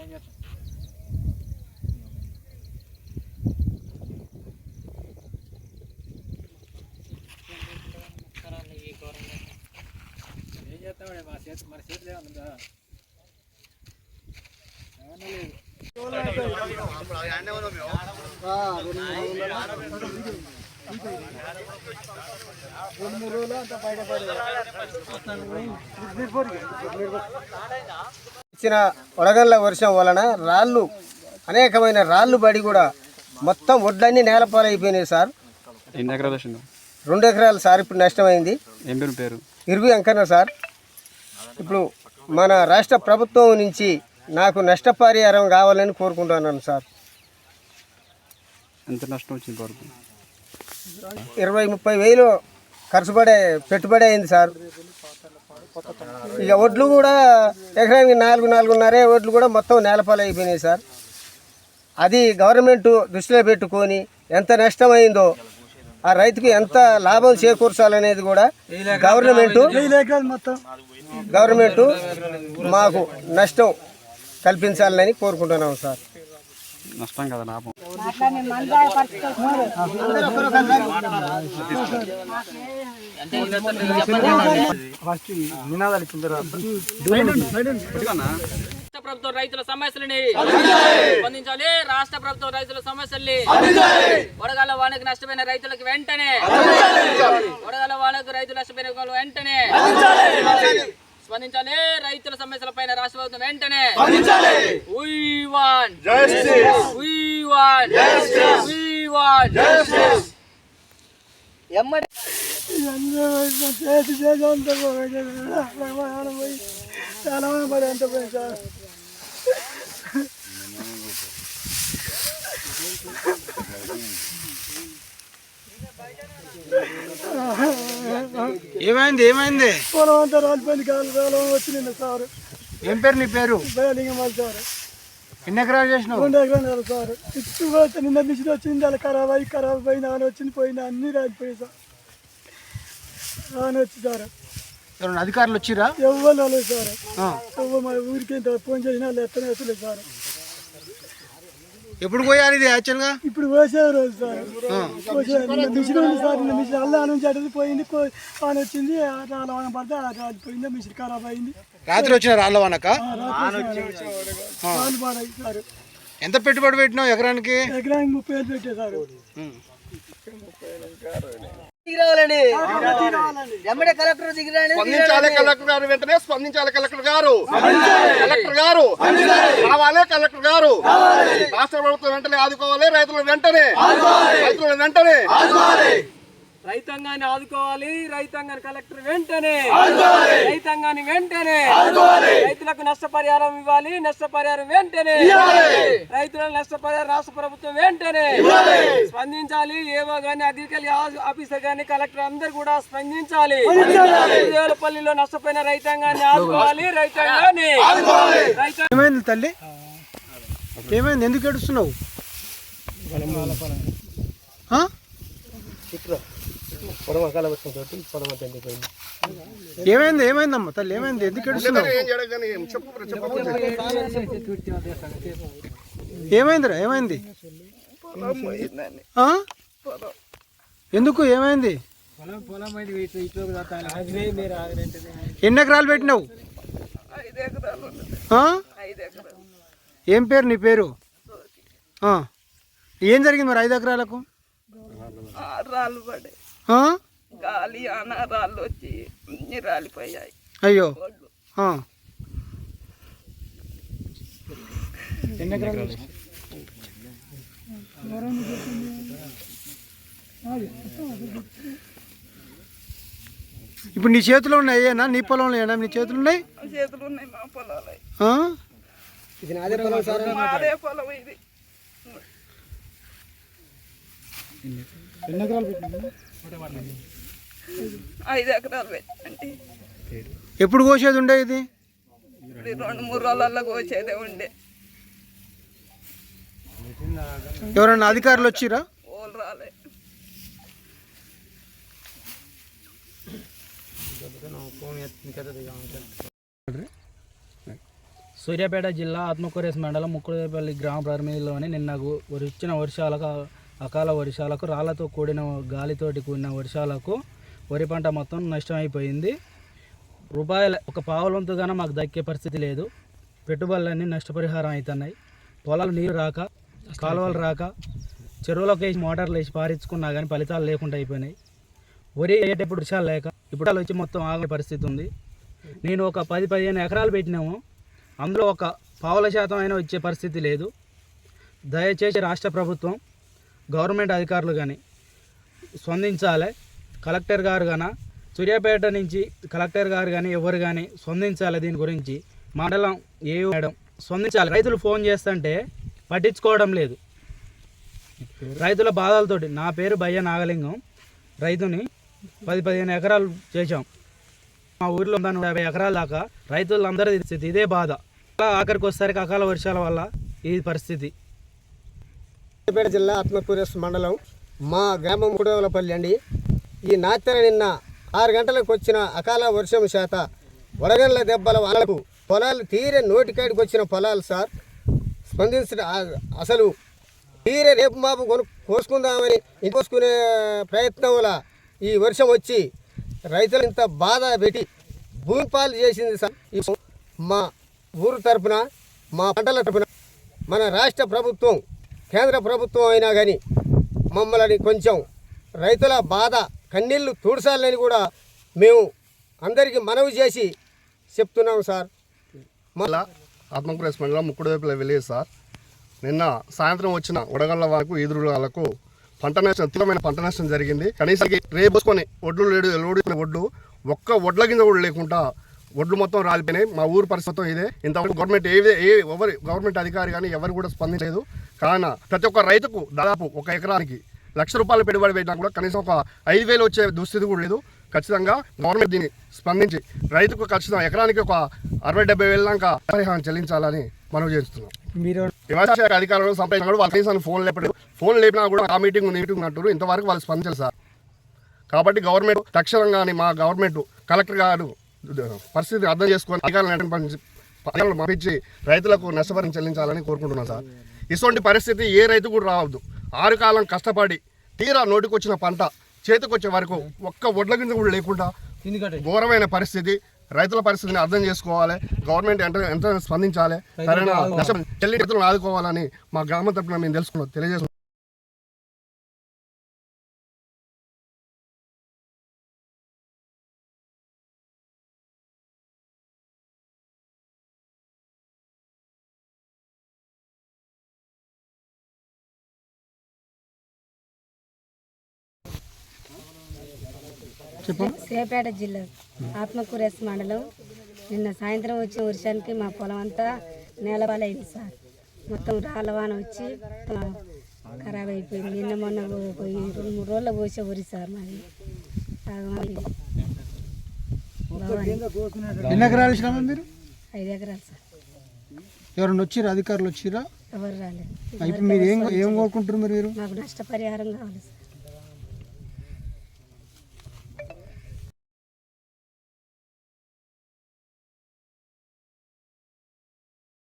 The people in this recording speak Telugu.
ఏం చేస్తామండి మా చేతి మన ఇచ్చిన వడగళ్ళ వర్షం వలన రాళ్ళు అనేకమైన రాళ్ళు పడి కూడా మొత్తం వడ్లన్నీ నేలపాలైపోయినాయి సార్. ఎన్ని ఎకరాలు వచ్చిందో రెండు ఎకరాలు సార్ ఇప్పుడు నష్టమైంది. ఏం పేరు ఇరవై అంకన్న సార్. ఇప్పుడు మన రాష్ట్ర ప్రభుత్వం నుంచి నాకు నష్టపరిహారం కావాలని కోరుకుంటున్నాను సార్. ఎంత నష్టం వచ్చింది వరకు ఇరవై ముప్పై వేలు ఖర్చు పడే పెట్టుబడి అయింది సార్. ఇక ఒడ్లు కూడా ఎకరానికి నాలుగు నాలుగున్నరే ఒడ్లు కూడా మొత్తం నేలపాలు అయిపోయినాయి సార్. అది గవర్నమెంట్ దృష్టిలో పెట్టుకొని ఎంత నష్టమైందో ఆ రైతుకు ఎంత లాభం చేకూర్చాలనేది కూడా గవర్నమెంట్ గవర్నమెంట్ మాకు నష్టం కల్పించాలని కోరుకుంటున్నాం సార్. నష్టం కదా లాభం. రాష్ట్ర ప్రభుత్వం రైతుల సమస్యలని స్పందించాలి. రాష్ట్ర ప్రభుత్వం రైతుల సమస్యల్ని వడగాల వానకు నష్టమైన రైతులకు వెంటనే వడగాల వానకు రైతులు నష్టమైన వాళ్ళకు వెంటనే స్పందించాలి. రైతుల సమస్యల పైన రాష్ట్ర ప్రభుత్వం వెంటనే We want. We want. We want. ఏమైంది ఏమైంది? పొలం అంతా రాలిపోయింది కాలు కాలం వచ్చింది సార్. ఏం పేరు నీ పేరు? బయలింగమాలి సార్. ఎన్ని ఎకరాలు చేసినావు? రెండు ఎకరాలు సార్. ఇటు పోతే నిన్న మిషన్ వచ్చింది అలా ఖరాబ్ అయ్యి ఖరాబ్ అయింది ఆన వచ్చింది పోయింది అన్ని రాలిపోయాయి సార్. ఆన వచ్చి సార్. అధికారులు వచ్చిరా ఎవ్వరు రాలేదు సార్. ఎవ్వరు మా ఊరికి ఫోన్ చేసినా ఎత్తలేదు సార్. ఎప్పుడు పోయాలి ఇది యాక్చువల్గా ఇప్పుడు పోసే రోజు సార్. మిషన్ ఉంది సార్ నిన్న మిషన్. అల్లా నుంచి అటు పోయింది ఆన వచ్చింది రాళ్ళ వాన పడితే అలా రాలిపోయింది మిషన్ ఖరాబ్ అయింది. రాత్రి వచ్చిన రాళ్ళ వానక? పాలు పాడాయి సార్. ఎంత పెట్టుబడి పెట్టినావు ఎకరానికి? ఎకరానికి ముప్పై వేలు పెట్టే సార్. ఎమ్మడే కలెక్టర్ దిగిరాని స్పందించాలి కలెక్టర్ గారు వెంటనే స్పందించాలి కలెక్టర్ గారు. కలెక్టర్ గారు. రావాలి కలెక్టర్ గారు. రాష్ట్ర ప్రభుత్వం వెంటనే ఆదుకోవాలి రైతులను వెంటనే. రైతులను వెంటనే. రైతాంగాన్ని ఆదుకోవాలి. రైతాంగాన్ని కలెక్టర్ వెంటనే రైతాంగాన్ని వెంటనే రైతులకు నష్టపరిహారం ఇవ్వాలి. నష్టపరిహారం వెంటనే రైతులకు నష్టపరిహారం రాష్ట్ర ప్రభుత్వం వెంటనే స్పందించాలి. ఏవో గాని అగ్రికల్చర్ ఆఫీసర్ గాని కలెక్టర్ అందరు కూడా స్పందించాలి. పల్లిలో నష్టపోయిన రైతాంగాన్ని ఆదుకోవాలి. రైతాంగాన్ని రైతాంగాన్ని ఏమైంది తల్లి? ఏమైంది? ఎందుకు ఏడుస్తున్నావు? ఆ? ఏమైంది ఏమైందమ్మా తల్లి ఏమైంది? ఎందుకు ఏడుస్తున్నావు? ఏమైందిరా ఏమైంది? ఆ? ఎందుకు ఏమైంది? ఎన్ని ఎకరాలు పెట్టినావు ఆ? ఏం పేరు నీ పేరు? ఆ. ఏం జరిగింది మరి ఐదు ఎకరాలకు? రాళ్ళు పడే ఆ? గాలి ఆన రాళ్ళు వచ్చి అన్ని రాలిపోయాయి. అయ్యో. ఇప్పుడు నీ చేతిలో ఉన్నాయి అయ్యేనా? నీ పొలంలో ఏనా నీ చేతులు ఉన్నాయి? చేతులు ఉన్నాయి మా పొలాలు. ఆ? మాదే పొలం ఇది. ఐదు ఎకరాలు పెట్టండి. ఎప్పుడు కోసేది ఉండే ఇది? రెండు మూడు రోజులలో కోసేదే ఉండే. ఎవరన్నా అధికారులు వచ్చిరా? ఓలు రాలే. సూర్యాపేట జిల్లా ఆత్మకూరేస్ మండలం ముక్కుడుపల్లి గ్రామ పరిమితిలోని నిన్న వచ్చిన వర్షాలకు అకాల వర్షాలకు రాళ్ళతో కూడిన గాలితోటి కూడిన వర్షాలకు వరి పంట మొత్తం నష్టమైపోయింది. రూపాయల ఒక పావులంతుగానే మాకు దక్కే పరిస్థితి లేదు. పెట్టుబడులన్నీ నష్టపరిహారం అవుతున్నాయి పొలాలు నీరు రాక కాలువలు రాక చెరువులోకి వేసి మోటార్లు వేసి పారించుకున్నా కానీ ఫలితాలు లేకుండా అయిపోయినాయి. వరి అయ్యేటప్పుడు వర్షాలు లేక ఇప్పుడు వచ్చి మొత్తం ఆగే పరిస్థితి ఉంది. నేను ఒక పది పదిహేను ఎకరాలు పెట్టినాము. అందులో ఒక పావుల శాతం అయినా వచ్చే పరిస్థితి లేదు. దయచేసి రాష్ట్ర ప్రభుత్వం గవర్నమెంట్ అధికారులు కానీ స్పందించాలి. కలెక్టర్ గారు కానీ సూర్యాపేట నుంచి కలెక్టర్ గారు కానీ ఎవరు కానీ స్పందించాలి దీని గురించి. మండలం ఏ మేడం స్పందించాలి. రైతులు ఫోన్ చేస్తుంటే పట్టించుకోవడం లేదు. రైతుల బాధలతోటి నా పేరు భయ్య నాగలింగం. రైతుని పది పదిహేను ఎకరాలు చేశాం. మా ఊర్లో దాని యాభై ఎకరాల దాకా రైతులందరి స్థితి ఇదే బాధ. ఆఖరికి వచ్చేసరికి అకాల వర్షాల వల్ల ఈ పరిస్థితి. సిద్దిపేట జిల్లా ఆత్మకూరేస్ మండలం మా గ్రామం మూడవలపల్లి అండి. ఈ నాత్తెర నిన్న ఆరు గంటలకు వచ్చిన అకాల వర్షం శాత వడగండ్ల దెబ్బల వానలకు పొలాలు తీరే నోటికాడికి వచ్చిన పొలాలు సార్. స్పందించిన అసలు తీరే రేపు మాపు కొను కోసుకుందామని ఇంకోసుకునే ప్రయత్నంలో ఈ వర్షం వచ్చి రైతులు ఇంత బాధ పెట్టి భూమి పాలు చేసింది సార్. మా ఊరు తరపున మా పంటల తరపున మన రాష్ట్ర ప్రభుత్వం కేంద్ర ప్రభుత్వం అయినా కానీ మమ్మల్ని కొంచెం రైతుల బాధ కన్నీళ్ళు తూడ్చాలని కూడా మేము అందరికీ మనవి చేసి చెప్తున్నాం సార్. మళ్ళా ఆత్మకూరేస్ మండలం ముక్కుడువైపుల విలేజ్ సార్. నిన్న సాయంత్రం వచ్చిన ఉడగళ్ళ వాళ్ళకు ఈదురు వాళ్ళకు పంట నష్టం తీవ్రమైన పంట నష్టం జరిగింది. కనీసం రేపుకొని ఒడ్లు లేడు లోడుకునే ఒడ్లు ఒక్క ఒడ్ల కింద కూడా లేకుండా ఒడ్లు మొత్తం రాలిపోయినాయి. మా ఊరు పరిస్థితి ఇదే. ఇంతవరకు గవర్నమెంట్ ఏ ఎవరు గవర్నమెంట్ అధికారి కానీ ఎవరు కూడా స్పందించలేదు. కావున ప్రతి ఒక్క రైతుకు దాదాపు ఒక ఎకరానికి లక్ష రూపాయలు పెట్టుబడి పెట్టినా కూడా కనీసం ఒక ఐదు వేలు వచ్చే దుస్థితి కూడా లేదు. ఖచ్చితంగా గవర్నమెంట్ దీన్ని స్పందించి రైతుకు ఖచ్చితంగా ఎకరానికి ఒక అరవై డెబ్బై వేల దాకా పరిహారం చెల్లించాలని మనం చేస్తున్నాం. మీరు వ్యవసాయ అధికారులు సంప్రదించిన కూడా వాళ్ళ కనీసం ఫోన్ లేపలేదు. ఫోన్ లేపినా కూడా ఆ మీటింగ్ మీటింగ్ అంటారు ఇంతవరకు వాళ్ళు స్పందించారు సార్. కాబట్టి గవర్నమెంట్ తక్షణంగాని మా గవర్నమెంట్ కలెక్టర్ గారు పరిస్థితి అర్థం చేసుకొని అధికారులను పంపించి రైతులకు నష్టపరిహారం చెల్లించాలని కోరుకుంటున్నాను సార్. ఇటువంటి పరిస్థితి ఏ రైతు కూడా రావద్దు. ఆరు కాలం కష్టపడి తీరా నోటికొచ్చిన పంట చేతికొచ్చే వరకు ఒక్క ఒడ్ల కింద కూడా లేకుండా ఘోరమైన పరిస్థితి. రైతుల పరిస్థితిని అర్థం చేసుకోవాలి. గవర్నమెంట్ ఎంత ఎంత స్పందించాలి? సరైన చెల్లి రైతులను ఆదుకోవాలని మా గ్రామం తరపున మేము తెలుసుకున్నాం తెలియజేస్తున్నాం సేపేట జిల్లా ఆత్మకూరేస్ మండలం. నిన్న సాయంత్రం వచ్చిన వర్షానికి మా పొలం అంతా నేలపాలైంది సార్. మొత్తం రాళ్ళవాన వచ్చి ఖరాబ్ అయిపోయింది. నిన్న మొన్న పోయి రెండు మూడు రోజులు పోసే వరి సార్ మాది. ఎన్ని ఎకరాలు ఇచ్చినామా మీరు? ఐదు ఎకరాలు సార్. ఎవరైనా వచ్చిరా? అధికారులు వచ్చిరా? ఎవరు రాలేదు. ఇప్పుడు మీరు ఏం ఏం కోరుకుంటారు మీరు? మాకు నష్టపరిహారం కావాలి సార్.